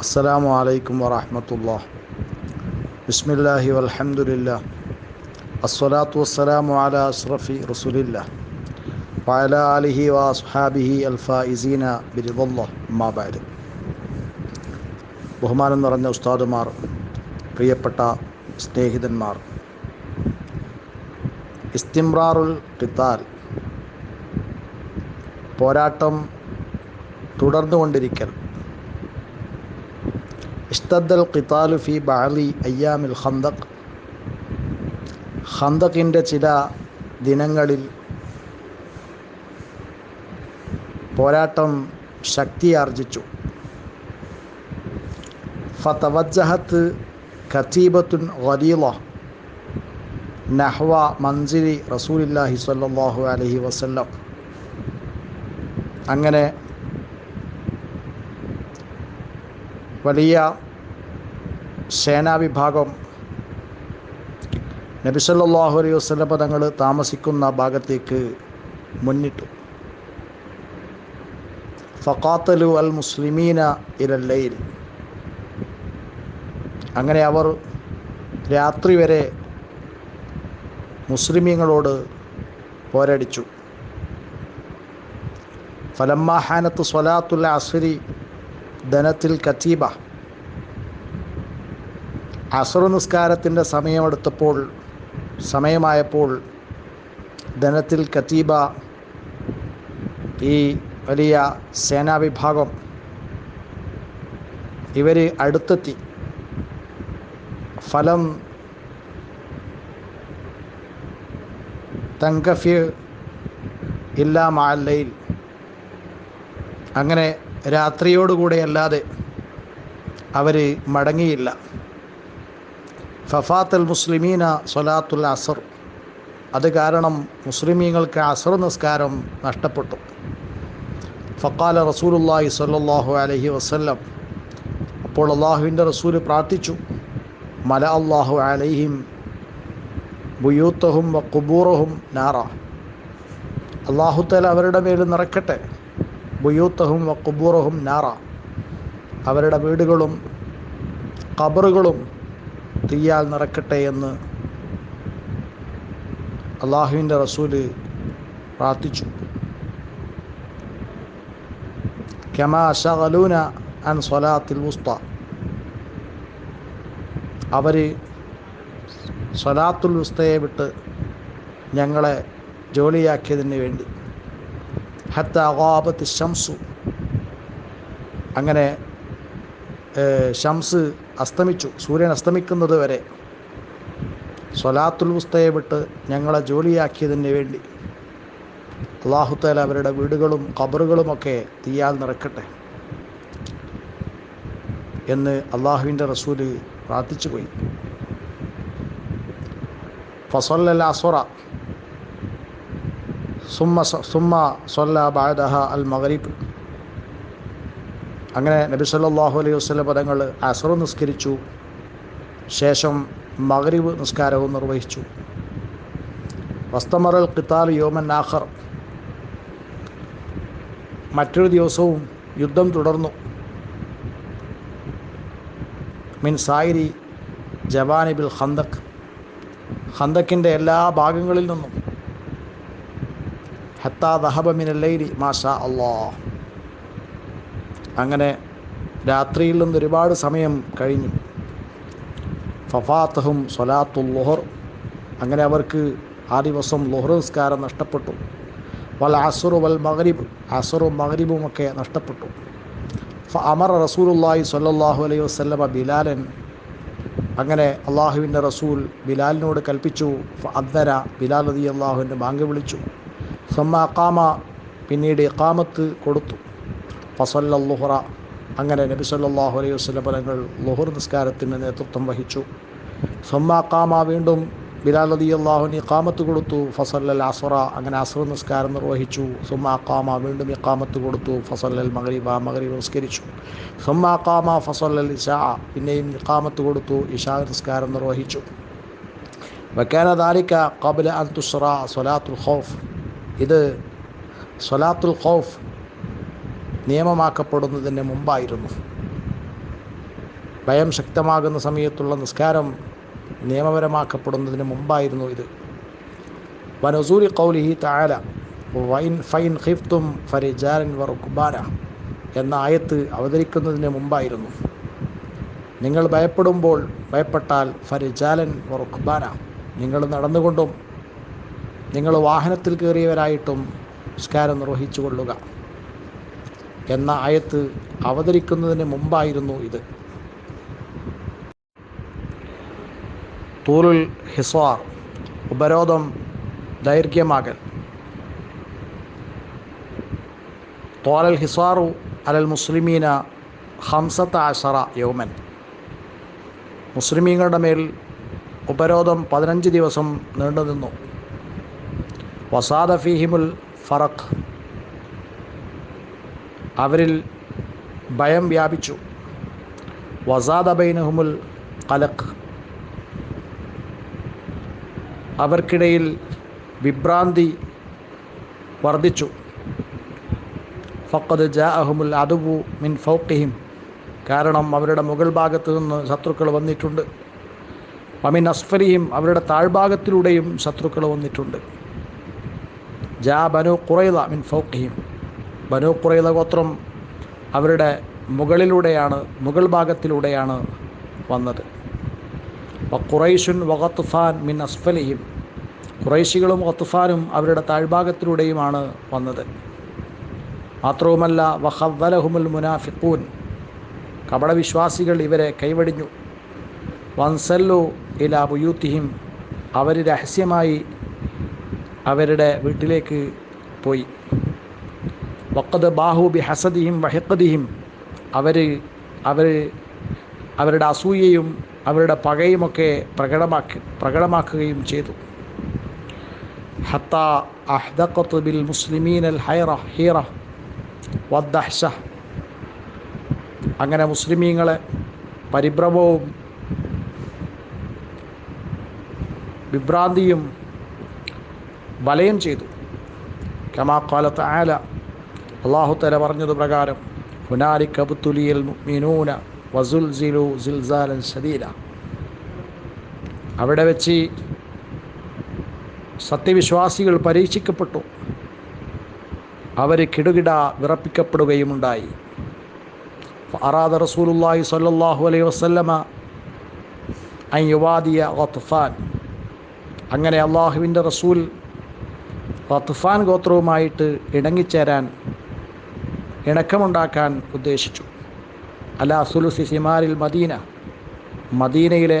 السلام عليكم ورحمة الله بسم الله والحمد لله الصلاة والسلام على أشرف رسول الله وعلى آله وأصحابه الفائزين برضا الله ما بعد ബഹുമാനം നിറഞ്ഞ ഉസ്താദുമാർ പ്രിയപ്പെട്ട സ്നേഹിതന്മാർ ഇസ്തിംറാറുൽ ഖിത്താൽ പോരാട്ടം തുടർന്നുകൊണ്ടിരിക്കൽ ഇസ്തദ്ദൽ ഖിത്താലു ഫി ബാലി അയ്യാമിൽ ഖന്തഖ്. ഖന്തഖിന്റെ ചില ദിനങ്ങളിൽ പോരാട്ടം ശക്തിയാർജിച്ചു. ഫതവജ്ജഹത്ത് ഖതീബത്തുൻ ഖലീല നഹ്വ മഞ്ജിരി റസൂലില്ലാഹി സ്വല്ലല്ലാഹു അലൈഹി വസല്ലം. അങ്ങനെ വലിയ സേനാവിഭാഗം നബി സല്ലല്ലാഹു അലൈഹി തങ്ങൾ താമസിക്കുന്ന ഭാഗത്തേക്ക് മുന്നിട്ടു. ഫഖാത്തലു അൽ മുസ്ലിമീന ഇരല്ലയിൽ അങ്ങനെ അവർ രാത്രി വരെ മുസ്ലിമീങ്ങളോട് പോരടിച്ചു. ഫലമ്മാഹാനത്ത് സ്വലാത്തുൽ അസ്രി ധനത്തിൽ കത്തീബ. അസുറ നിസ്കാരത്തിന്റെ സമയമെടുത്തപ്പോൾ സമയമായപ്പോൾ ധനത്തിൽ കത്തീബ ഈ വലിയ സേനാവിഭാഗം ഇവർ അടുത്തെത്തി. ഫലം തങ്കഫി ഇല്ലാ മാലയിൽ അങ്ങനെ രാത്രിയോടുകൂടെ അല്ലാതെ അവർ മടങ്ങിയില്ല. ഫഫാത്തൽ മുസ്ലിമീന സൊലാത്തുൽ അസർ. അത് കാരണം മുസ്ലിമീങ്ങൾക്ക് അസർ നിസ്കാരം നഷ്ടപ്പെട്ടു. ഫക്കാല റസൂലുല്ലാഹി സ്വല്ലല്ലാഹു അലൈഹി വസല്ലം അപ്പോൾ അള്ളാഹുവിന്റെ റസൂൽ പ്രാർത്ഥിച്ചു. മല അള്ളാഹു അലഹിം ബുയൂത്തഹും കുബൂറഹും നാറ. അള്ളാഹുത്തല അവരുടെ മേൽ നിറക്കട്ടെ. ബുയൂത്തഹും വ കുബൂറഹും നാറ. അവരുടെ വീടുകളും ഖബറുകളും തീയാൽ നിറക്കട്ടെ എന്ന് അള്ളാഹുവിന്റെ റസൂൽ പ്രാർത്ഥിച്ചു. കമാ ഷഗലൂന അൻ സ്വലാത്തിൽ മുസ്ത അവർ സ്വലാത്തുൽ ഉസ്തയെ വിട്ട് ഞങ്ങളെ ജോലിയാക്കിയതിന് വേണ്ടി. ഹത്ത അഗാബത്ത് ഷംസു അങ്ങനെ ഷംസ് അസ്തമിച്ചു. സൂര്യൻ അസ്തമിക്കുന്നത് വരെ. സ്വലാത്തുൽ ഉസ്തയെ വിട്ട് ഞങ്ങളെ ജോലിയാക്കിയതിന് വേണ്ടി. അള്ളാഹുത്തേല അവരുടെ വീടുകളും ഖബറുകളുമൊക്കെ തീയാൽ നിറക്കട്ടെ എന്ന് അള്ളാഹുവിന്റെ റസൂൽ പ്രാർത്ഥിച്ചു പോയി ഫസൊല്ല അസുറ സുമ്മ സുമ്മ സൊല്ല ബാദഹ അൽ മഗരീബ്. അങ്ങനെ നബി സല്ലല്ലാഹു അലൈഹി വസല്ലം പദങ്ങൾ അസർ നിസ്കരിച്ചു. ശേഷം മഗ്രിബ് നിസ്കാരവും നിർവഹിച്ചു. വസ്തമറൽ ഖിത്താൽ യോമൻ ആഖർ. മറ്റൊരു ദിവസവും യുദ്ധം തുടർന്നു. മിൻ സായിരി ജവാനിബിൽ ഹന്ദക് ഹന്ദക്കിന്റെ എല്ലാ ഭാഗങ്ങളിൽ നിന്നും അങ്ങനെ രാത്രിയിൽ നിന്ന് ഒരുപാട് സമയം കഴിഞ്ഞു. ഫഫാത്തഹും സൊലാത്തു ലൊഹർ. അങ്ങനെ അവർക്ക് ആ ദിവസം ലൊഹർ നിസ്കാരം നഷ്ടപ്പെട്ടു. വൽ അസുറു വൽ മഹരിബ് അസുറും മഹരിബും ഒക്കെ നഷ്ടപ്പെട്ടു. ഫ അമർ റസൂലുല്ലാഹി സല്ലാഹു അലൈഹി വസ്ലമ ബിലാലൻ. അങ്ങനെ അള്ളാഹുവിന്റെ റസൂൽ ബിലാലിനോട് കൽപ്പിച്ചു. അദ്ദര ബിലാൽ അലി അള്ളാഹുവിന്റെ ബാങ്ക് വിളിച്ചു. സമ്മ അക്കാമ പിന്നീട് ഇക്കാമത്ത് കൊടുത്തു. ഫസല്ല ലുഹറ അങ്ങനെ നബി സല്ലാഹു അലൈഹി വസല്ലം ഫലങ്ങൾ ലുഹുർ നിസ്കാരത്തിന് നേതൃത്വം വഹിച്ചു. സമ്മാക്കാമ വീണ്ടും ബിലാൽ അലി അള്ളാഹുവിന് ഇക്കാമത്ത് കൊടുത്തു. ഫസൽ അസുറ. അങ്ങനെ അസുർ നിസ്കാരം നിർവഹിച്ചു. സുമ്മാക്കാമ വീണ്ടും ഇക്കാമത്ത് കൊടുത്തു. ഫസൽ അൽ മഗരീബ. മഗരീബ് നിസ്കരിച്ചു. സുമ്മാക്കാമ ഫസൽ അൽ ഇഷാ പിന്നെയും ഇക്കാമത്ത് കൊടുത്തു. ഇഷാ നിസ്കാരം നിർവഹിച്ചു. വക്കാന ദാലിക്ക കബല അൻ തുസ്റ സൊലാത്തുൽ ഖൗഫ്. ഇത് സൊലാത്തുൽ ഖൗഫ് നിയമമാക്കപ്പെടുന്നതിന് മുമ്പായിരുന്നു. ഭയം ശക്തമാകുന്ന സമയത്തുള്ള നിസ്കാരം നിയമപരമാക്കപ്പെടുന്നതിന് മുമ്പായിരുന്നു ഇത്. വനസൂരി കൗലിഹി താല വൈൻ ഫൈൻ ഖിഫ്തും ഫരിജാലൻ വറുക്കുബാന എന്ന ആയത്ത് അവതരിക്കുന്നതിന് മുമ്പായിരുന്നു. നിങ്ങൾ ഭയപ്പെടുമ്പോൾ ഭയപ്പെട്ടാൽ ഫരിജാലൻ വറുക്കുബാന നിങ്ങൾ നടന്നുകൊണ്ടും നിങ്ങൾ വാഹനത്തിൽ കയറിയവരായിട്ടും നിസ്കാരം നിർവഹിച്ചു കൊള്ളുക. എന്ന ആയത്ത് അവതരിക്കുന്നതിന് മുമ്പായിരുന്നു ഇത്. തൂലുൽ ഹിസ്വാർ ഉപരോധം ദൈർഘ്യമാകൽ. തോലൽ ഹിസ്വാറു അലൽ മുസ്ലിമീന ഹംസത്ത അഷറ യൗമൻ. മുസ്ലിമീങ്ങളുടെ മേൽ ഉപരോധം പതിനഞ്ച് ദിവസം നീണ്ടുനിന്നു. വസാദ ഫീഹിമുൽ ഫറഖ്. അവരിൽ ഭയം വ്യാപിച്ചു. വസാദ ബൈനഹുമുൽ കലഖ് അവർക്കിടയിൽ വിഭ്രാന്തി വർദ്ധിച്ചു. ഫക്കത് ജാഅഹുമുൽ അഹുമുൽ മിൻ ഫൗക്കിഹിം കാരണം അവരുടെ മുകൾ ഭാഗത്ത് നിന്ന് ശത്രുക്കൾ വന്നിട്ടുണ്ട്. അമിൻ അസ്ഫരിയും അവരുടെ താഴ്ഭാഗത്തിലൂടെയും ശത്രുക്കൾ വന്നിട്ടുണ്ട്. ജാ ബനു കുറൈല മിൻ ഫൗഖിഹിം. ബനു കുറൈല ഗോത്രം അവരുടെ മുകളിലൂടെയാണ് മുകൾ ഭാഗത്തിലൂടെയാണ് വന്നത്. ഖുറൈഷുൻ വഖത്തുഫാൻ മിൻ അസ്ഫലിഹിം. ഖുറൈശികളും ഖത്തുഫാനും അവരുടെ താഴ്ഭാഗത്തിലൂടെയുമാണ് വന്നത്. മാത്രവുമല്ല വഹവലഹുമുൽ മുനാഫിഖൂൻ. കപടവിശ്വാസികൾ ഇവരെ കൈവടിഞ്ഞു. വൻസല്ലു ഇലാ ബുയൂത്തിഹിം. അവർ രഹസ്യമായി അവരുടെ വീട്ടിലേക്ക് പോയി. വക്കത് ബാഹുബി ബി ഹസദിഹിം വഹിക്കദിഹിം അവർ അവർ അവരുടെ അസൂയയും അവരുടെ പകയുമൊക്കെ പ്രകടമാക്കി പ്രകടമാക്കുകയും ചെയ്തു. ഹത്ത ബിൽ മുസ്ലിമീൻ അൽ ഹൈറ ഹീറ വദ്ദഹ്ഷ. അങ്ങനെ മുസ്ലിമീങ്ങളെ പരിഭ്രമവും വിഭ്രാന്തിയും വലയം ചെയ്തു. കമാ കാലത്ത് ആല അള്ളാഹു തല പറഞ്ഞത് പ്രകാരം ഹുനാരി കബുത്തുലിയൽ മിനൂന വസുൽ സിലു സിൽസാലൻ ശദീല. അവിടെ വെച്ച് സത്യവിശ്വാസികൾ പരീക്ഷിക്കപ്പെട്ടു. അവർ കിടുകിട വിറപ്പിക്കപ്പെടുകയുമുണ്ടായി. അറാദ റസൂലുല്ലാഹി സല്ലാഹു അലൈഹി വസല്ലമ അൻ യുവാദിയ ഖത്ഫാൻ അങ്ങനെ അള്ളാഹുവിന്റെ റസൂൽ ഖത്ഫാൻ ഗോത്രവുമായിട്ട് ഇണങ്ങിച്ചേരാൻ ഇണക്കമുണ്ടാക്കാൻ ഉദ്ദേശിച്ചു. അല സുലുസി സിമാരിൽ മദീന. മദീനയിലെ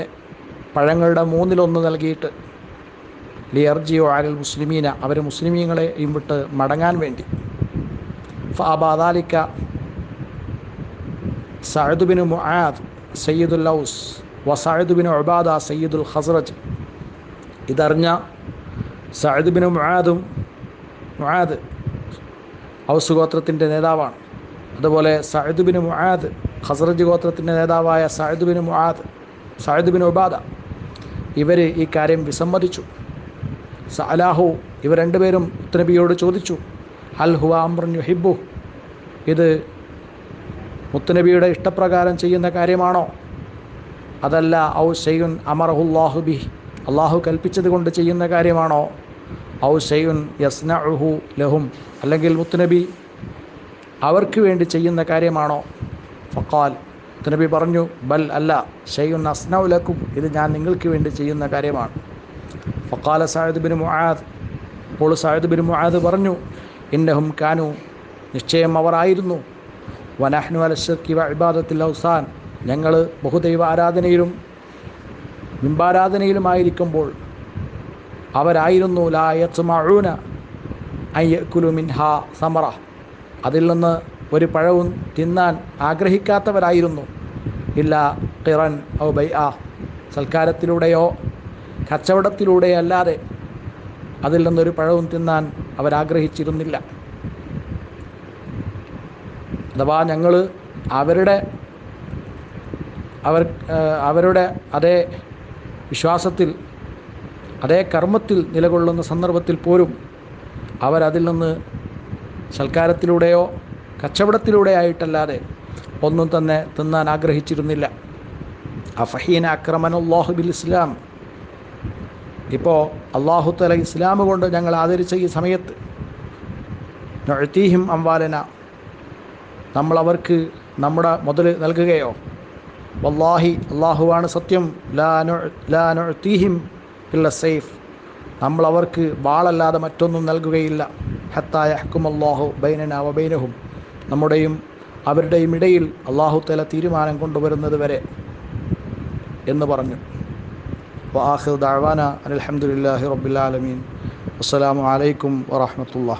പഴങ്ങളുടെ മൂന്നിലൊന്ന് നൽകിയിട്ട് ലിയർജിയോ ആരിൽ മുസ്ലിമീന അവർ മുസ്ലിമീങ്ങളെ വിട്ട് മടങ്ങാൻ വേണ്ടി. ഫാബാദാലിക്ക സഅദുബിന് മുആദ് സയ്യിദുൽ ഔസ് വസഅദുബിന് ഉബാദ സയ്യിദുൽ ഹസ്രജ് ഇതറിഞ്ഞ സഅദുബിന് മുആദും മുആദ് ഔസ് ഗോത്രത്തിന്റെ നേതാവാണ്. അതുപോലെ സഅദുബിന് മുആദ് ഖസറജ് ഗോത്രത്തിന്റെ നേതാവായ സഅദുബിന് മുആദ് സഅദുബിന് ഉബാദ ഇവർ ഈ കാര്യം വിസമ്മതിച്ചു. സഅലാഹു ഇവർ രണ്ടുപേരും മുത്തനബിയോട് ചോദിച്ചു അൽ ഹുവ അമ്രൻ ഹിബു ഇത് മുത്തനബിയുടെ ഇഷ്ടപ്രകാരം ചെയ്യുന്ന കാര്യമാണോ? അതല്ല ഔ ഷെയ്യുൻ അമറഹുല്ലാഹു ബി അള്ളാഹു കൽപ്പിച്ചത് കൊണ്ട് ചെയ്യുന്ന കാര്യമാണോ? ഔ ഷെയ്യുൻ യസ്നഉഹു ലഹും. അല്ലെങ്കിൽ മുത്തുനബി അവർക്ക് വേണ്ടി ചെയ്യുന്ന കാര്യമാണോ? ഫക്കാൽ മുത്തുനബി പറഞ്ഞു ബൽ അല്ല ഷെയ്യുൻ അസ്നൗ ലക്കും ഇത് ഞാൻ നിങ്ങൾക്ക് വേണ്ടി ചെയ്യുന്ന കാര്യമാണ്. ഫക്കാല സായദ് ബിൻ മുആദ് അപ്പോൾ സായദ് ബിൻ മുആദ് പറഞ്ഞു ഇന്നഹും കാനു നിശ്ചയം അവർ ആയിരുന്നു. വനഹ്നു അലഷർക്കി വ ഇബാദത്തിൽ ഔസാൻ ഞങ്ങൾ ബഹുദൈവ ആരാധനയിലും ബിംബാരാധനയിലുമായിരിക്കുമ്പോൾ അവരായിരുന്നു ലായത്സുമഊന അയ്യക്കുലു മിൻഹ സമറ. അതിൽ നിന്ന് ഒരു പഴവും തിന്നാൻ ആഗ്രഹിക്കാത്തവരായിരുന്നു. ഇല്ല ഖിറൻ ഔ ബൈ ആ സൽക്കാരത്തിലൂടെയോ കച്ചവടത്തിലൂടെയോ അല്ലാതെ അതിൽ നിന്നൊരു പഴവും തിന്നാൻ അവരാഗ്രഹിച്ചിരുന്നില്ല. അഥവാ ഞങ്ങൾ അവരുടെ അവർ അവരുടെ അതേ വിശ്വാസത്തിൽ അതേ കർമ്മത്തിൽ നിലകൊള്ളുന്ന സന്ദർഭത്തിൽ പോലും അവരതിൽ നിന്ന് സൽക്കാരത്തിലൂടെയോ കച്ചവടത്തിലൂടെ ആയിട്ടല്ലാതെ ഒന്നും തന്നെ തിന്നാൻ ആഗ്രഹിച്ചിരുന്നില്ല. അഫഹീന അക്രമനുല്ലാഹു ബിൽ ഇസ്ലാം ഇപ്പോൾ അള്ളാഹു തല ഇസ്ലാം കൊണ്ട് ഞങ്ങൾ ആദരിച്ച ഈ സമയത്ത് നൊഴത്തീഹിം അംവാലന. നമ്മൾ അവർക്ക് നമ്മുടെ മുതൽ നൽകുകയോ വല്ലാഹി അള്ളാഹുവാണ് സത്യം ലാ ലാ നൊഴത്തീഹിം ഇല്ല സേഫ്. നമ്മൾ അവർക്ക് വാളല്ലാതെ മറ്റൊന്നും നൽകുകയില്ല. ഹത്തായ ഹക്കുമല്ലാഹു ബൈനന വബൈനഹും നമ്മുടെയും അവരുടെയും ഇടയിൽ അള്ളാഹു തല തീരുമാനം കൊണ്ടുവരുന്നത് വരെ എന്ന് പറഞ്ഞു. വാഹിർ ദാവാന അലഹമുല്ലാഹി റബ്ബുലാലമീൻ അസ്സലാമു അലൈക്കും വറഹമത്തുള്ള